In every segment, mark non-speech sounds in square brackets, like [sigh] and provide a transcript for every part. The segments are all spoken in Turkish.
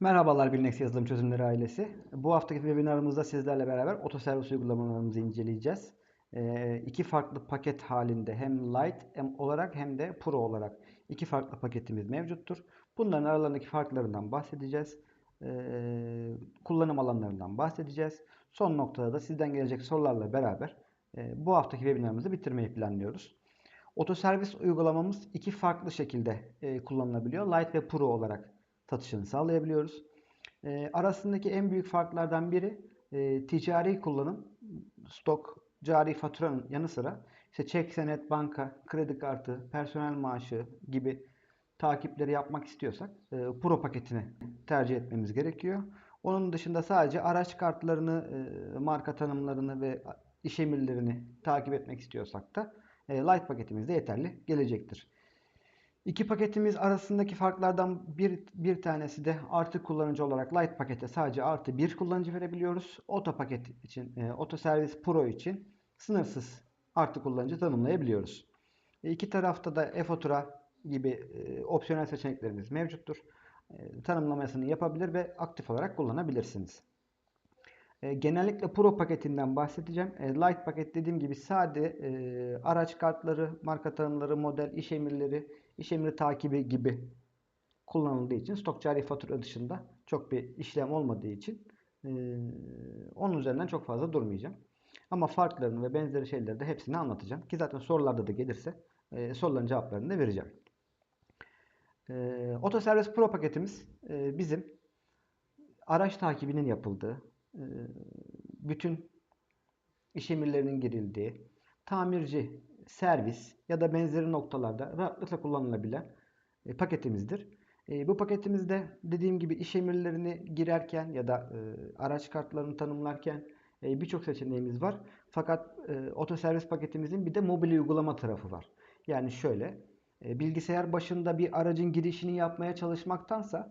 Merhabalar Bilinex Yazılım Çözümleri ailesi. Bu haftaki webinarımızda sizlerle beraber otoservis uygulamalarımızı inceleyeceğiz. Ee, iki farklı paket halinde hem Lite hem olarak hem de Pro olarak iki farklı paketimiz mevcuttur. Bunların aralarındaki farklarından bahsedeceğiz. Ee, kullanım alanlarından bahsedeceğiz. Son noktada da sizden gelecek sorularla beraber e, bu haftaki webinarımızı bitirmeyi planlıyoruz. Otoservis uygulamamız iki farklı şekilde e, kullanılabiliyor. Lite ve Pro olarak satışını sağlayabiliyoruz. E, arasındaki en büyük farklardan biri e, ticari kullanım, stok, cari faturanın yanı sıra işte çek, senet, banka, kredi kartı, personel maaşı gibi takipleri yapmak istiyorsak e, Pro paketini tercih etmemiz gerekiyor. Onun dışında sadece araç kartlarını, e, marka tanımlarını ve iş emirlerini takip etmek istiyorsak da e, Lite paketimiz de yeterli gelecektir. İki paketimiz arasındaki farklardan bir, bir tanesi de artı kullanıcı olarak Lite pakete sadece artı bir kullanıcı verebiliyoruz. Oto paket için, e, Oto Servis Pro için sınırsız artı kullanıcı tanımlayabiliyoruz. E, iki tarafta da e-fatura gibi e, opsiyonel seçeneklerimiz mevcuttur. E, tanımlamasını yapabilir ve aktif olarak kullanabilirsiniz. E, genellikle Pro paketinden bahsedeceğim. E, Lite paket dediğim gibi sade e, araç kartları, marka tanımları, model, iş emirleri, iş emri takibi gibi kullanıldığı için stok cari fatura dışında çok bir işlem olmadığı için e, onun üzerinden çok fazla durmayacağım. Ama farklarını ve benzeri şeyleri de hepsini anlatacağım. Ki zaten sorularda da gelirse e, soruların cevaplarını da vereceğim. E, Otoservis Pro paketimiz e, bizim araç takibinin yapıldığı, e, bütün iş emirlerinin girildiği, tamirci, servis ya da benzeri noktalarda rahatlıkla kullanılabilen e, paketimizdir. E, bu paketimizde dediğim gibi iş emirlerini girerken ya da araç kartlarını tanımlarken birçok seçeneğimiz var. Fakat otoservis paketimizin bir de mobil uygulama tarafı var. Yani şöyle, bilgisayar başında bir aracın girişini yapmaya çalışmaktansa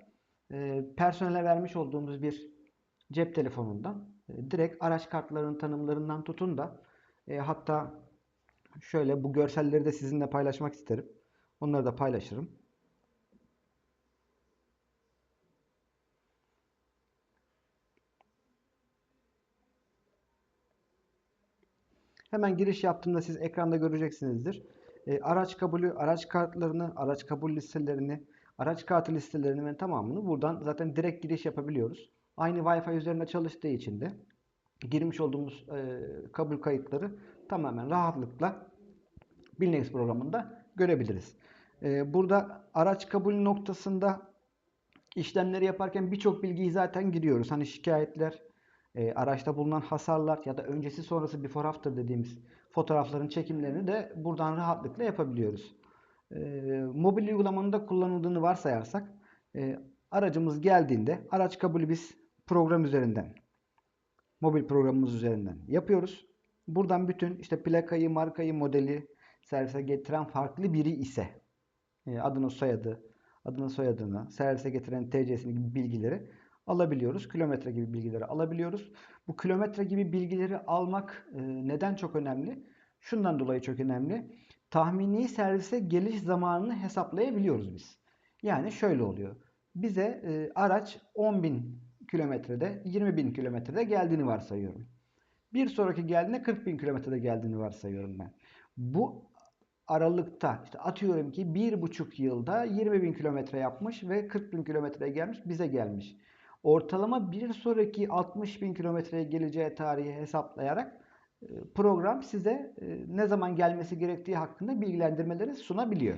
personele vermiş olduğumuz bir cep telefonundan e, direkt araç kartlarının tanımlarından tutun da e, hatta şöyle bu görselleri de sizinle paylaşmak isterim. Onları da paylaşırım. Hemen giriş yaptığımda siz ekranda göreceksinizdir. E, araç kabulü, araç kartlarını, araç kabul listelerini, araç kartı listelerini ve tamamını buradan zaten direkt giriş yapabiliyoruz. Aynı Wi-Fi üzerinde çalıştığı için de girmiş olduğumuz e, kabul kayıtları tamamen rahatlıkla Bilnex programında görebiliriz. E, burada araç kabul noktasında işlemleri yaparken birçok bilgiyi zaten giriyoruz. Hani şikayetler, e, araçta bulunan hasarlar ya da öncesi sonrası before after dediğimiz fotoğrafların çekimlerini de buradan rahatlıkla yapabiliyoruz. E, mobil uygulamanın da kullanıldığını varsayarsak e, aracımız geldiğinde araç kabulü biz program üzerinden mobil programımız üzerinden yapıyoruz. Buradan bütün işte plakayı, markayı, modeli servise getiren farklı biri ise e, adını, soyadı, adını, soyadını, servise getiren TC'sini gibi bilgileri alabiliyoruz. Kilometre gibi bilgileri alabiliyoruz. Bu kilometre gibi bilgileri almak e, neden çok önemli? Şundan dolayı çok önemli. Tahmini servise geliş zamanını hesaplayabiliyoruz biz. Yani şöyle oluyor. Bize e, araç 10.000 kilometrede 20 bin kilometrede geldiğini varsayıyorum. Bir sonraki geldiğinde 40 bin kilometrede geldiğini varsayıyorum ben. Bu aralıkta işte atıyorum ki bir buçuk yılda 20 bin kilometre yapmış ve 40 bin kilometreye gelmiş bize gelmiş. Ortalama bir sonraki 60 bin kilometreye geleceği tarihi hesaplayarak e, program size e, ne zaman gelmesi gerektiği hakkında bilgilendirmeleri sunabiliyor.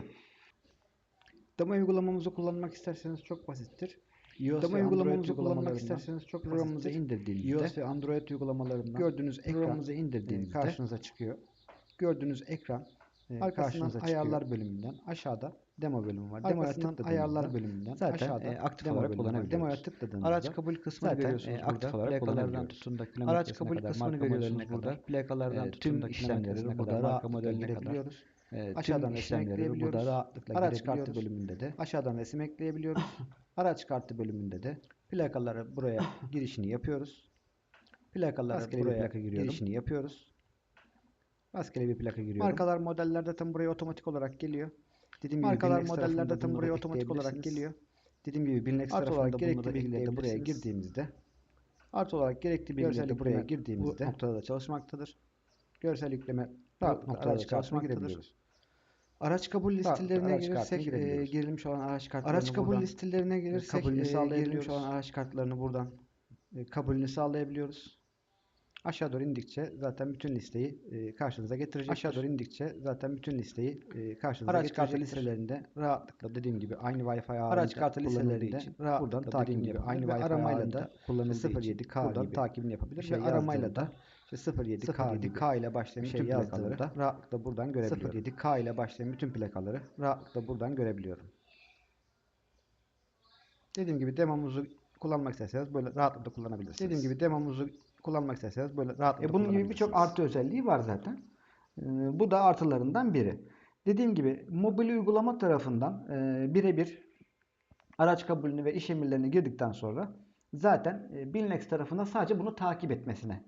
Demo uygulamamızı kullanmak isterseniz çok basittir iOS Demo uygulamamızı kullanmak isterseniz çok programımızı indirdiğinizde iOS ve Android uygulamalarından gördüğünüz ekran indirdiğinizde karşınıza çıkıyor. Gördüğünüz ekran e, arkasından ayarlar bölümünden aşağıda demo bölümü var. Demoya tıkladığınızda ayarlar bölümünden zaten aşağıda e, aktif demo olarak kullanabiliyoruz. Demoya tıkladığınızda araç kabul kısmını zaten, görüyorsunuz e, aktif burada. olarak plakalardan tutun da araç kabul kısmını görüyorsunuz burada. Plakalardan e, da işlemleri burada marka modeline kadar. Evet, aşağıdan resim ekleyebiliyoruz. Burada rahatlıkla araç kartı bölümünde de aşağıdan resim ekleyebiliyoruz. [laughs] araç kartı bölümünde de plakaları buraya girişini yapıyoruz. Plakaları Rastgele buraya plaka girişini yapıyoruz. Rastgele bir plaka giriyorum. Markalar modeller zaten buraya otomatik olarak geliyor. Dediğim Markalar modeller zaten buraya otomatik olarak geliyor. Dediğim gibi Artı tarafında olarak gerekli bilgileri de buraya girdiğimizde artı olarak gerekli bilgileri de buraya girdiğimizde bu noktada da çalışmaktadır. görsel yükleme Bu noktada da çalışmaktadır. Araç kabul listelerine araç gelirsek, e, girilmiş olan araç kartlarını Araç kabul buradan listelerine gelirsek kabulünü e, girilmiş olan araç kartlarını buradan e, kabulünü sağlayabiliyoruz. Aşağı doğru indikçe zaten bütün listeyi e, karşınıza getirecektir. Aşağı doğru indikçe zaten bütün listeyi e, karşınıza Araç kartı listelerinde rahatlıkla dediğim gibi aynı Wi-Fi Araç kartı listelerinde için buradan takibini gibi aynı ve Wi-Fi aramayla da kullanıldığı için 07K buradan takibini yapabilir bir şey ve aramayla da işte 07K, 07K gibi K ile başlayan bütün şey yazdığımda rahatlıkla buradan görebiliyorum. 07K ile başlayan bütün plakaları rahatlıkla buradan görebiliyorum. Dediğim gibi demomuzu kullanmak isterseniz böyle rahatlıkla kullanabilirsiniz. Dediğim gibi demomuzu kullanmak isterseniz böyle rahatlıkla E bunun gibi birçok artı özelliği var zaten. E, bu da artılarından biri. Dediğim gibi mobil uygulama tarafından e, birebir araç kabulünü ve iş emirlerini girdikten sonra zaten e, Bilnex tarafına sadece bunu takip etmesine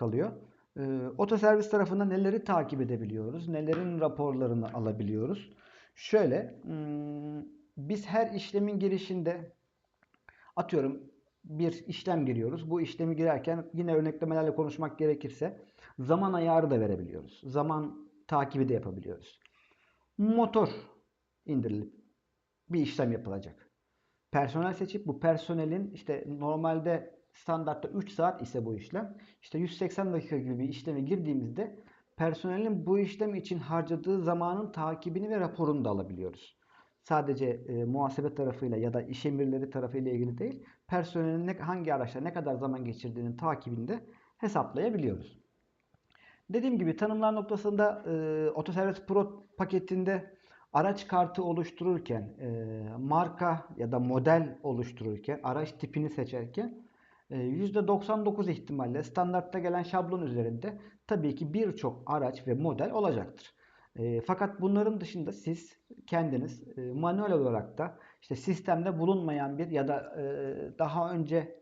kalıyor. E, otoservis tarafında neleri takip edebiliyoruz? Nelerin raporlarını alabiliyoruz? Şöyle hmm, biz her işlemin girişinde atıyorum bir işlem giriyoruz. Bu işlemi girerken yine örneklemelerle konuşmak gerekirse zaman ayarı da verebiliyoruz. Zaman takibi de yapabiliyoruz. Motor indirilip bir işlem yapılacak. Personel seçip bu personelin işte normalde standartta 3 saat ise bu işlem işte 180 dakika gibi bir işleme girdiğimizde personelin bu işlem için harcadığı zamanın takibini ve raporunu da alabiliyoruz. Sadece e, muhasebe tarafıyla ya da iş emirleri tarafıyla ilgili değil, personelin ne, hangi araçta ne kadar zaman geçirdiğinin takibini de hesaplayabiliyoruz. Dediğim gibi tanımlar noktasında e, Otoservis Pro paketinde araç kartı oluştururken, e, marka ya da model oluştururken, araç tipini seçerken %99 ihtimalle standartta gelen şablon üzerinde tabii ki birçok araç ve model olacaktır. E, fakat bunların dışında siz kendiniz e, manuel olarak da işte sistemde bulunmayan bir ya da e, daha önce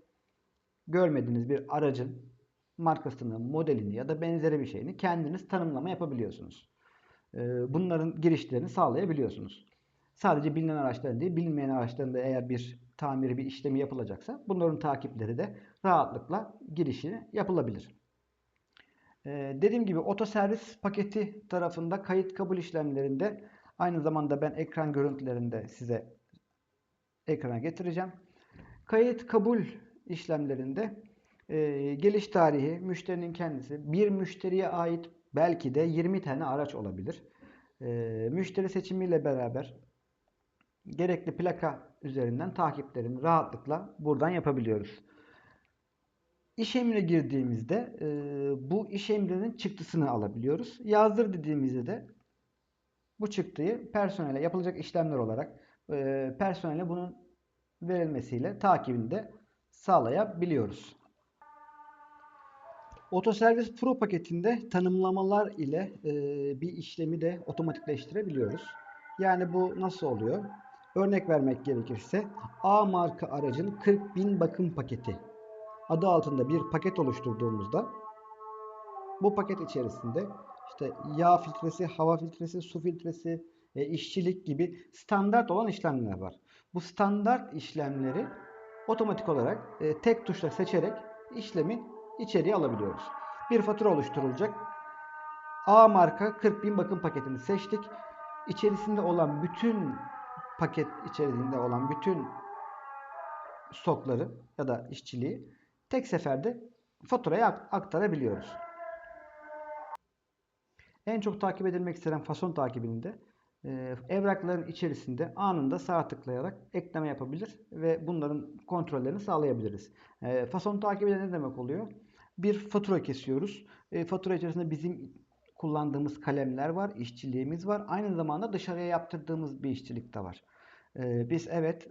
görmediğiniz bir aracın markasını, modelini ya da benzeri bir şeyini kendiniz tanımlama yapabiliyorsunuz. E, bunların girişlerini sağlayabiliyorsunuz. Sadece bilinen araçların değil, bilinmeyen araçların da eğer bir tamiri, bir işlemi yapılacaksa bunların takipleri de rahatlıkla girişi yapılabilir. Ee, dediğim gibi otoservis paketi tarafında kayıt kabul işlemlerinde aynı zamanda ben ekran görüntülerinde size ekrana getireceğim. Kayıt kabul işlemlerinde e, geliş tarihi, müşterinin kendisi, bir müşteriye ait belki de 20 tane araç olabilir. E, müşteri seçimiyle beraber gerekli plaka üzerinden takiplerini rahatlıkla buradan yapabiliyoruz. İş emrine girdiğimizde e, bu iş emrinin çıktısını alabiliyoruz. Yazdır dediğimizde de bu çıktıyı personele yapılacak işlemler olarak e, personele bunun verilmesiyle takibini de sağlayabiliyoruz. Otoservis Pro paketinde tanımlamalar ile e, bir işlemi de otomatikleştirebiliyoruz. Yani bu nasıl oluyor? Örnek vermek gerekirse A marka aracın 40.000 bakım paketi adı altında bir paket oluşturduğumuzda bu paket içerisinde işte yağ filtresi, hava filtresi, su filtresi, e, işçilik gibi standart olan işlemler var. Bu standart işlemleri otomatik olarak e, tek tuşla seçerek işlemi içeriye alabiliyoruz. Bir fatura oluşturulacak. A marka 40.000 bakım paketini seçtik. İçerisinde olan bütün paket içerisinde olan bütün stokları ya da işçiliği tek seferde faturaya aktarabiliyoruz. En çok takip edilmek istenen fason takibinde e, evrakların içerisinde anında sağ tıklayarak ekleme yapabilir ve bunların kontrollerini sağlayabiliriz. E, fason takibi ne demek oluyor? Bir fatura kesiyoruz. E, fatura içerisinde bizim kullandığımız kalemler var, işçiliğimiz var. Aynı zamanda dışarıya yaptırdığımız bir işçilik de var. E, biz evet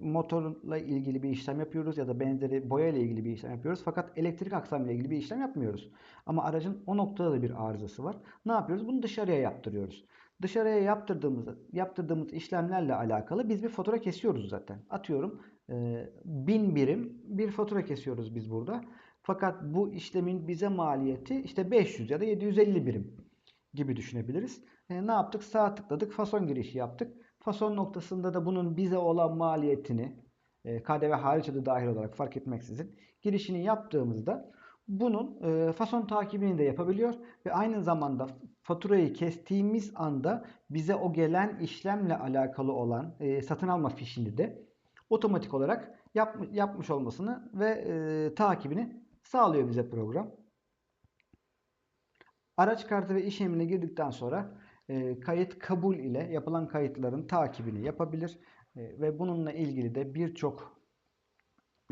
motorla ilgili bir işlem yapıyoruz ya da benzeri boya ile ilgili bir işlem yapıyoruz. Fakat elektrik aksamı ile ilgili bir işlem yapmıyoruz. Ama aracın o noktada da bir arızası var. Ne yapıyoruz? Bunu dışarıya yaptırıyoruz. Dışarıya yaptırdığımız yaptırdığımız işlemlerle alakalı biz bir fatura kesiyoruz zaten. Atıyorum e, bin birim bir fatura kesiyoruz biz burada. Fakat bu işlemin bize maliyeti işte 500 ya da 750 birim gibi düşünebiliriz. E, ne yaptık? Sağ tıkladık, fason girişi yaptık. Fason noktasında da bunun bize olan maliyetini e, KDV hariç de dahil olarak fark etmeksizin girişini yaptığımızda bunun e, fason takibini de yapabiliyor ve aynı zamanda faturayı kestiğimiz anda bize o gelen işlemle alakalı olan e, satın alma fişini de otomatik olarak yap, yapmış olmasını ve e, takibini sağlıyor bize program. Araç kartı ve iş emrine girdikten sonra e, kayıt kabul ile yapılan kayıtların takibini yapabilir e, ve bununla ilgili de birçok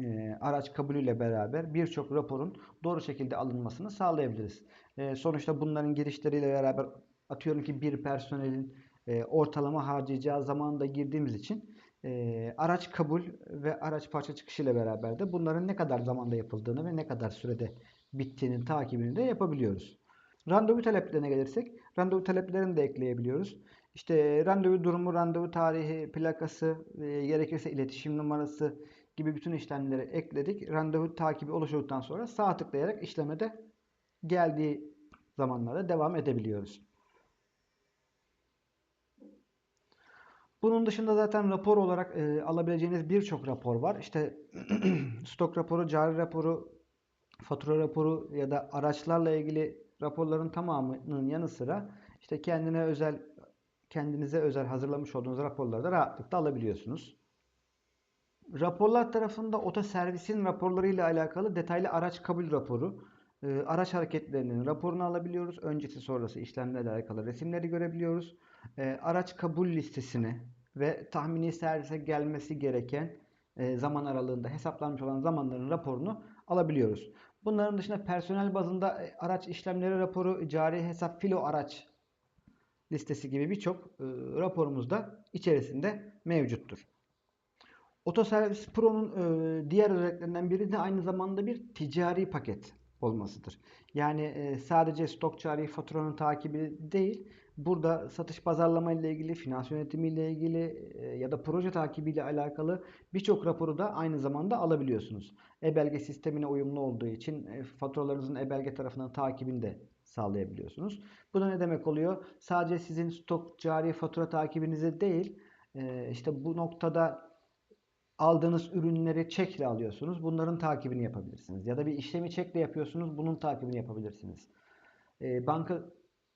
e, araç kabulüyle beraber birçok raporun doğru şekilde alınmasını sağlayabiliriz. E, sonuçta bunların girişleriyle beraber atıyorum ki bir personelin e, ortalama harcayacağı zamanı da girdiğimiz için e, araç kabul ve araç parça çıkışıyla beraber de bunların ne kadar zamanda yapıldığını ve ne kadar sürede bittiğinin takibini de yapabiliyoruz. Randevu taleplerine gelirsek, randevu taleplerini de ekleyebiliyoruz. İşte randevu durumu, randevu tarihi, plakası, e, gerekirse iletişim numarası gibi bütün işlemleri ekledik. Randevu takibi oluşturduktan sonra sağ tıklayarak işlemede geldiği zamanlarda devam edebiliyoruz. Bunun dışında zaten rapor olarak e, alabileceğiniz birçok rapor var. İşte [clears throat] stok raporu, cari raporu, fatura raporu ya da araçlarla ilgili raporların tamamının yanı sıra işte kendine özel kendinize özel hazırlamış olduğunuz raporları da rahatlıkla alabiliyorsunuz. Raporlar tarafında otoservisin raporlarıyla alakalı detaylı araç kabul raporu, e, araç hareketlerinin raporunu alabiliyoruz. Öncesi sonrası işlemlerle alakalı resimleri görebiliyoruz. E, araç kabul listesini ve tahmini servise gelmesi gereken e, zaman aralığında hesaplanmış olan zamanların raporunu alabiliyoruz. Bunların dışında personel bazında araç işlemleri raporu, cari hesap filo araç listesi gibi birçok raporumuz da içerisinde mevcuttur. Otoservis Pro'nun e, diğer özelliklerinden biri de aynı zamanda bir ticari paket olmasıdır. Yani e, sadece stok cari faturanın takibi değil, burada satış pazarlama ile ilgili, finans yönetimi ile ilgili e, ya da proje takibi ile alakalı birçok raporu da aynı zamanda alabiliyorsunuz. E-belge sistemine uyumlu olduğu için e, faturalarınızın e-belge tarafından takibini de sağlayabiliyorsunuz. Bu da ne demek oluyor? Sadece sizin stok cari fatura takibinize değil, e, işte bu noktada aldığınız ürünleri çekle alıyorsunuz. Bunların takibini yapabilirsiniz. Ya da bir işlemi çekle yapıyorsunuz. Bunun takibini yapabilirsiniz. Banka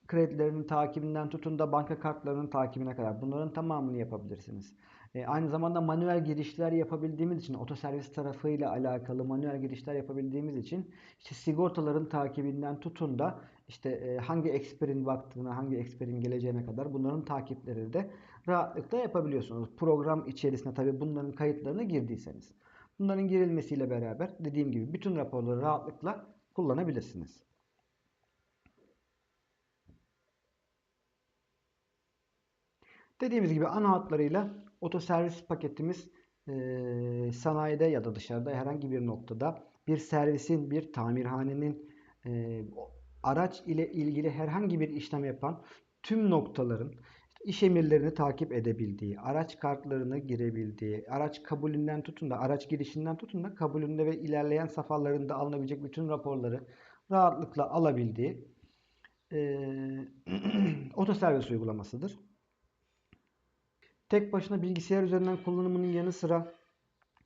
kredilerinin takibinden tutun da banka kartlarının takibine kadar bunların tamamını yapabilirsiniz. E, aynı zamanda manuel girişler yapabildiğimiz için otoservis tarafıyla alakalı manuel girişler yapabildiğimiz için işte sigortaların takibinden tutun da işte e, hangi eksperin baktığına, hangi eksperin geleceğine kadar bunların takipleri de rahatlıkla yapabiliyorsunuz. Program içerisinde tabii bunların kayıtlarına girdiyseniz. Bunların girilmesiyle beraber dediğim gibi bütün raporları rahatlıkla kullanabilirsiniz. Dediğimiz gibi ana hatlarıyla otoservis paketimiz e, sanayide ya da dışarıda herhangi bir noktada bir servisin, bir tamirhanenin e, araç ile ilgili herhangi bir işlem yapan tüm noktaların iş emirlerini takip edebildiği, araç kartlarını girebildiği, araç kabulünden tutun da araç girişinden tutun da kabulünde ve ilerleyen safhalarında alınabilecek bütün raporları rahatlıkla alabildiği e, [clears throat] otoservis uygulamasıdır. Tek başına bilgisayar üzerinden kullanımının yanı sıra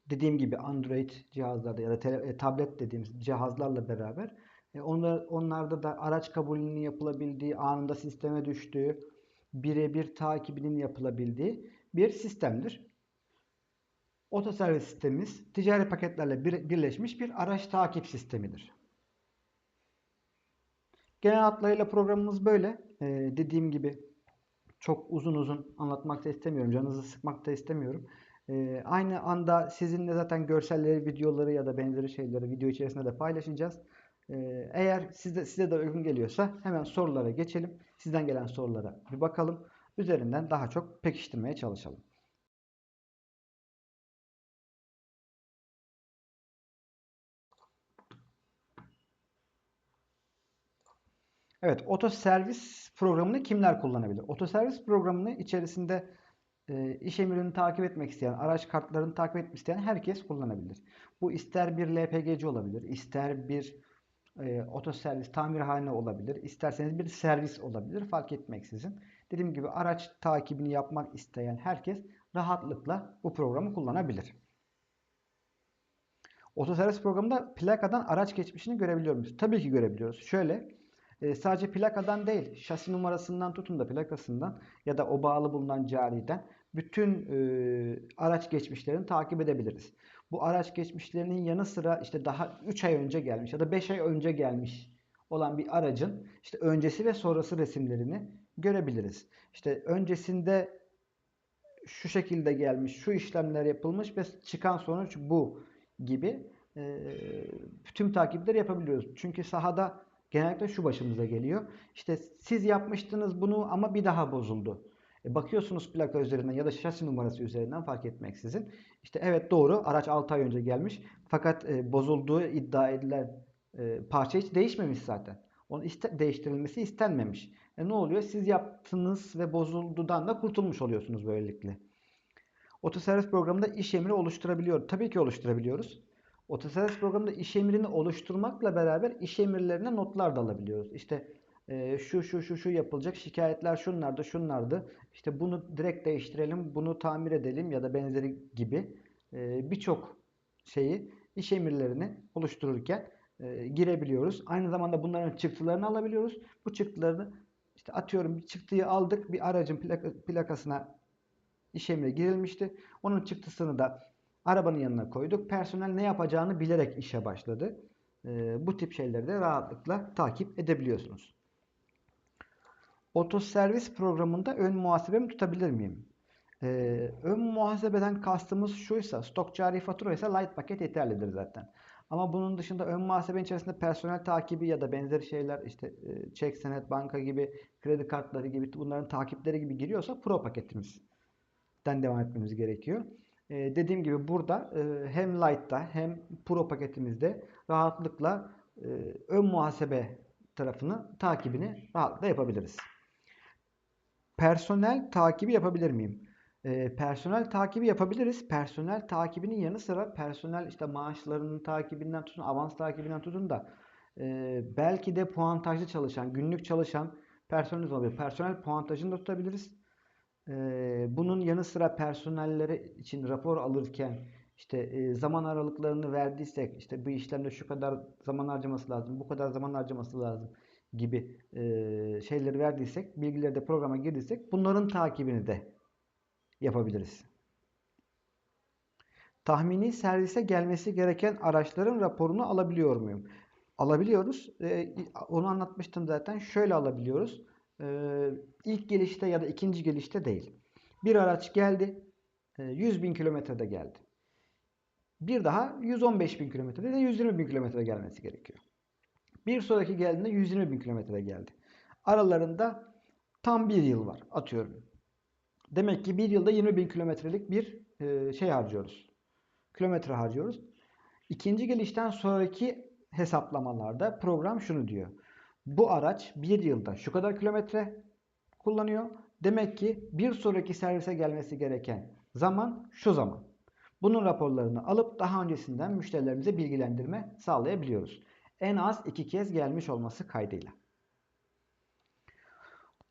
dediğim gibi Android cihazlarda ya da e, tablet dediğimiz cihazlarla beraber e, onlar, onlarda da araç kabulünün yapılabildiği, anında sisteme düştüğü, birebir takibinin yapılabildiği bir sistemdir. Otoservis sistemimiz ticari paketlerle bir, birleşmiş bir araç takip sistemidir. Genel hatlarıyla programımız böyle. Ee, dediğim gibi çok uzun uzun anlatmak da istemiyorum. Canınızı sıkmak da istemiyorum. Ee, aynı anda sizinle zaten görselleri, videoları ya da benzeri şeyleri video içerisinde de paylaşacağız. Ee, eğer size, size de uygun geliyorsa hemen sorulara geçelim. Sizden gelen sorulara bir bakalım. Üzerinden daha çok pekiştirmeye çalışalım. Evet, otoservis programını kimler kullanabilir? Otoservis programını içerisinde e, iş emirini takip etmek isteyen, araç kartlarını takip etmek isteyen herkes kullanabilir. Bu ister bir LPG'ci olabilir, ister bir e, otoservis tamirhane olabilir, isterseniz bir servis olabilir fark etmeksizin. Dediğim gibi araç takibini yapmak isteyen herkes rahatlıkla bu programı kullanabilir. Otoservis programında plakadan araç geçmişini görebiliyor muyuz? Tabii ki görebiliyoruz. Şöyle e, sadece plakadan değil, şasi numarasından tutun da plakasından ya da o bağlı bulunan cariden bütün e, araç geçmişlerini takip edebiliriz. Bu araç geçmişlerinin yanı sıra işte daha 3 ay önce gelmiş ya da 5 ay önce gelmiş olan bir aracın işte öncesi ve sonrası resimlerini görebiliriz. İşte öncesinde şu şekilde gelmiş, şu işlemler yapılmış ve çıkan sonuç bu gibi e, tüm takipleri yapabiliyoruz. Çünkü sahada genellikle şu başımıza geliyor. İşte siz yapmıştınız bunu ama bir daha bozuldu. E, bakıyorsunuz plaka üzerinden ya da şasi numarası üzerinden fark etmeksizin. İşte evet doğru araç 6 ay önce gelmiş fakat e, bozulduğu iddia edilen e, parça hiç değişmemiş zaten. Onun iste, değiştirilmesi istenmemiş. E, ne oluyor? Siz yaptınız ve bozuldudan da kurtulmuş oluyorsunuz böylelikle. Otoservis programında iş emri oluşturabiliyor. Tabii ki oluşturabiliyoruz. Otoservis programında iş emrini oluşturmakla beraber iş emirlerine notlar da alabiliyoruz. İşte e, şu şu şu şu yapılacak şikayetler şunlardı şunlardı. İşte bunu direkt değiştirelim, bunu tamir edelim ya da benzeri gibi e, birçok şeyi iş emirlerini oluştururken e, girebiliyoruz. Aynı zamanda bunların çıktılarını alabiliyoruz. Bu çıktılarını işte atıyorum çıktıyı aldık bir aracın plaka, plakasına iş emri girilmişti. Onun çıktısını da arabanın yanına koyduk. Personel ne yapacağını bilerek işe başladı. E, bu tip şeyleri de rahatlıkla takip edebiliyorsunuz. Otoservis programında ön muhasebemi tutabilir miyim? Ee, ön muhasebeden kastımız şuysa, stok cari fatura ise light paket yeterlidir zaten. Ama bunun dışında ön muhasebenin içerisinde personel takibi ya da benzeri şeyler işte e, çek, senet, banka gibi, kredi kartları gibi bunların takipleri gibi giriyorsa pro paketimizden devam etmemiz gerekiyor. Ee, dediğim gibi burada e, hem light'ta hem pro paketimizde rahatlıkla e, ön muhasebe tarafını takibini rahatlıkla yapabiliriz. Personel takibi yapabilir miyim? E, personel takibi yapabiliriz. Personel takibinin yanı sıra personel işte maaşlarının takibinden tutun, avans takibinden tutun da e, belki de puantajlı çalışan, günlük çalışan personelimiz olabilir. Personel puantajını da tutabiliriz. Bunun yanı sıra personelleri için rapor alırken işte zaman aralıklarını verdiysek işte bu işlemde şu kadar zaman harcaması lazım, bu kadar zaman harcaması lazım gibi şeyleri verdiysek, bilgileri de programa girdiysek bunların takibini de yapabiliriz. Tahmini servise gelmesi gereken araçların raporunu alabiliyor muyum? Alabiliyoruz. Onu anlatmıştım zaten. Şöyle alabiliyoruz. E, ilk gelişte ya da ikinci gelişte değil. Bir araç geldi. E, 100 bin kilometrede geldi. Bir daha 115 bin kilometrede de 120 bin kilometrede gelmesi gerekiyor. Bir sonraki geldiğinde 120 bin kilometre geldi. Aralarında tam bir yıl var. Atıyorum. Demek ki bir yılda 20 bin kilometrelik bir e, şey harcıyoruz. Kilometre harcıyoruz. İkinci gelişten sonraki hesaplamalarda program şunu diyor. Bu araç bir yılda şu kadar kilometre kullanıyor. Demek ki bir sonraki servise gelmesi gereken zaman şu zaman. Bunun raporlarını alıp daha öncesinden müşterilerimize bilgilendirme sağlayabiliyoruz en az iki kez gelmiş olması kaydıyla.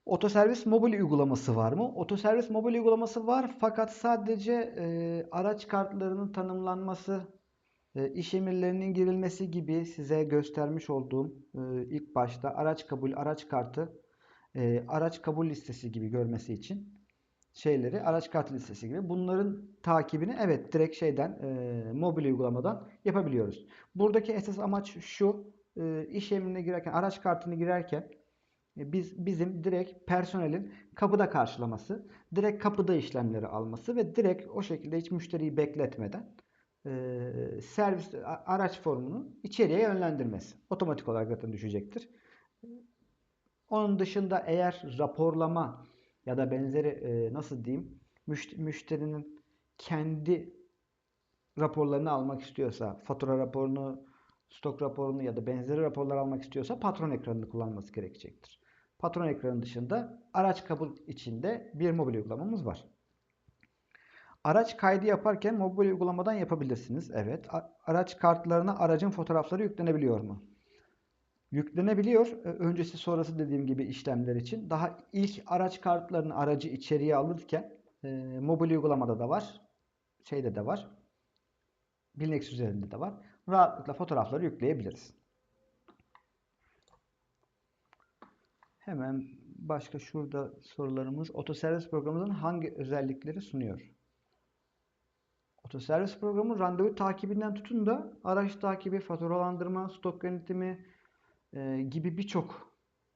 Otoservis mobil uygulaması var mı? Otoservis mobil uygulaması var fakat sadece e, araç kartlarının tanımlanması, iş emirlerinin girilmesi gibi size göstermiş olduğum e, ilk başta araç kabul, araç kartı, e, araç kabul listesi gibi görmesi için şeyleri araç kartı listesi gibi bunların takibini evet direkt şeyden e, mobil uygulamadan yapabiliyoruz. Buradaki esas amaç şu iş emrine girerken araç kartını girerken biz bizim direkt personelin kapıda karşılaması, direkt kapıda işlemleri alması ve direkt o şekilde hiç müşteriyi bekletmeden e, servis araç formunu içeriye yönlendirmesi. Otomatik olarak zaten düşecektir. Onun dışında eğer raporlama ya da benzeri e, nasıl diyeyim müşterinin kendi raporlarını almak istiyorsa, fatura raporunu, stok raporunu ya da benzeri raporlar almak istiyorsa patron ekranını kullanması gerekecektir. Patron ekranı dışında araç kabul içinde bir mobil uygulamamız var. Araç kaydı yaparken mobil uygulamadan yapabilirsiniz. Evet. Araç kartlarına aracın fotoğrafları yüklenebiliyor mu? Yüklenebiliyor. Öncesi sonrası dediğim gibi işlemler için. Daha ilk araç kartlarını aracı içeriye alırken e, mobil uygulamada da var. Şeyde de var. Linux üzerinde de var. Rahatlıkla fotoğrafları yükleyebiliriz. Hemen başka şurada sorularımız. Otoservis programımızın hangi özellikleri sunuyor? Otoservis programı randevu takibinden tutun da araç takibi, faturalandırma, stok yönetimi e, gibi birçok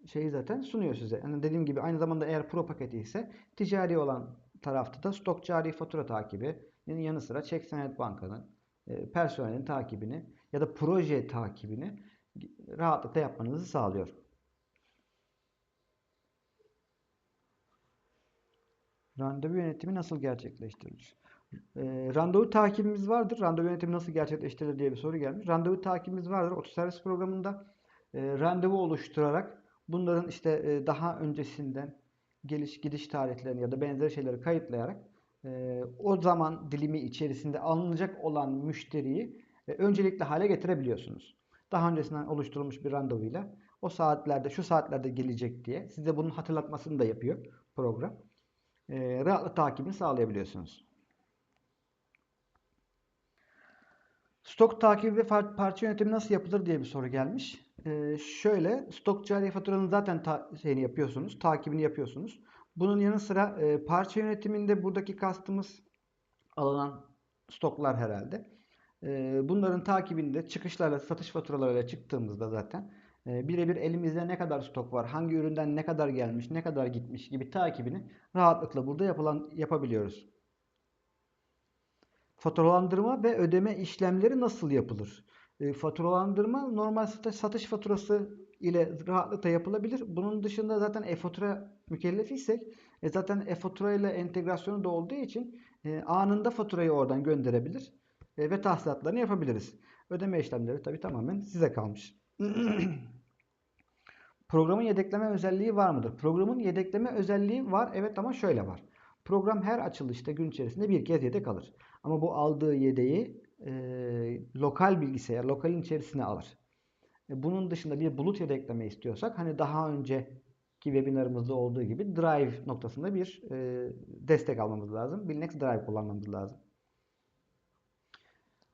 şeyi zaten sunuyor size. Yani dediğim gibi aynı zamanda eğer pro paketi ise ticari olan tarafta da stok cari fatura takibi, yani yanı sıra çek senet bankanın e, personelin takibini ya da proje takibini rahatlıkla yapmanızı sağlıyor. Randevu yönetimi nasıl gerçekleştirilir? E, randevu takibimiz vardır. Randevu yönetimi nasıl gerçekleştirilir diye bir soru gelmiş. Randevu takibimiz vardır. Otoservis programında e, randevu oluşturarak bunların işte e, daha öncesinden geliş gidiş tarihlerini ya da benzeri şeyleri kayıtlayarak e, o zaman dilimi içerisinde alınacak olan müşteriyi e, öncelikli hale getirebiliyorsunuz. Daha öncesinden oluşturulmuş bir randevuyla o saatlerde şu saatlerde gelecek diye size bunun hatırlatmasını da yapıyor program. E, rahatlıkla takibini sağlayabiliyorsunuz. Stok takibi ve parça yönetimi nasıl yapılır diye bir soru gelmiş. Ee, şöyle stok cari faturanın zaten ta- şeyini yapıyorsunuz, takibini yapıyorsunuz. Bunun yanı sıra e, parça yönetiminde buradaki kastımız alınan stoklar herhalde. E, bunların takibinde çıkışlarla, satış faturalarıyla çıktığımızda zaten e, birebir elimizde ne kadar stok var, hangi üründen ne kadar gelmiş, ne kadar gitmiş gibi takibini rahatlıkla burada yapılan yapabiliyoruz. Faturalandırma ve ödeme işlemleri nasıl yapılır? E, faturalandırma normal satış, faturası ile rahatlıkla yapılabilir. Bunun dışında zaten e-fatura mükellefiysek e, zaten e-fatura ile entegrasyonu da olduğu için e, anında faturayı oradan gönderebilir e, ve tahsilatlarını yapabiliriz. Ödeme işlemleri tabii tamamen size kalmış. [clears throat] Programın yedekleme özelliği var mıdır? Programın yedekleme özelliği var evet ama şöyle var. Program her açılışta gün içerisinde bir kez yedek alır. Ama bu aldığı yedeği e, lokal bilgisayar, lokalin içerisine alır. E, bunun dışında bir bulut yedekleme istiyorsak hani daha önceki webinarımızda olduğu gibi Drive noktasında bir e, destek almamız lazım. Linux Drive kullanmamız lazım.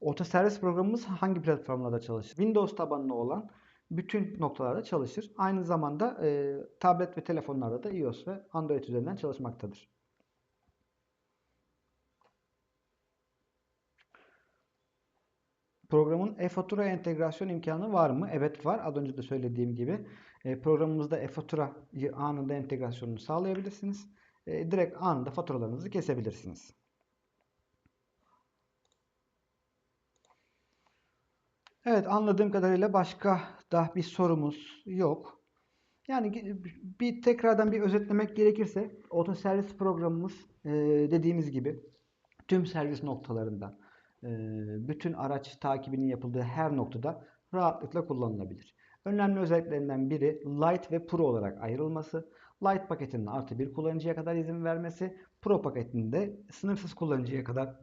Otoservis programımız hangi platformlarda çalışır? Windows tabanlı olan bütün noktalarda çalışır. Aynı zamanda e, tablet ve telefonlarda da iOS ve Android üzerinden çalışmaktadır. Programın e-fatura entegrasyon imkanı var mı? Evet var. Az önce de söylediğim gibi e, programımızda e-faturayı anında entegrasyonunu sağlayabilirsiniz. E, direkt anında faturalarınızı kesebilirsiniz. Evet anladığım kadarıyla başka da bir sorumuz yok. Yani bir tekrardan bir özetlemek gerekirse otoservis programımız e, dediğimiz gibi tüm servis noktalarından bütün araç takibinin yapıldığı her noktada rahatlıkla kullanılabilir. Önemli özelliklerinden biri Light ve Pro olarak ayrılması. Light paketinin artı bir kullanıcıya kadar izin vermesi. Pro paketinde sınırsız kullanıcıya kadar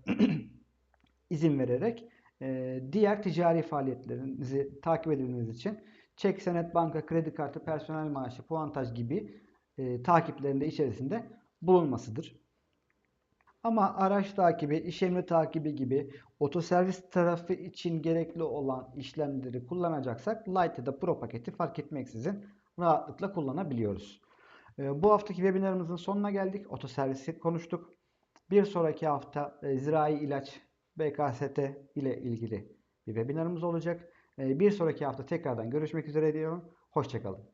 [clears throat] izin vererek e, diğer ticari faaliyetlerinizi takip edebilmeniz için çek, senet, banka, kredi kartı, personel maaşı, puantaj gibi e, takiplerinde içerisinde bulunmasıdır. Ama araç takibi, iş emri takibi gibi otoservis tarafı için gerekli olan işlemleri kullanacaksak Lite ya da Pro paketi fark etmeksizin rahatlıkla kullanabiliyoruz. Bu haftaki webinarımızın sonuna geldik. Otoservisi konuştuk. Bir sonraki hafta zirai ilaç BKST ile ilgili bir webinarımız olacak. Bir sonraki hafta tekrardan görüşmek üzere diyorum. Hoşçakalın.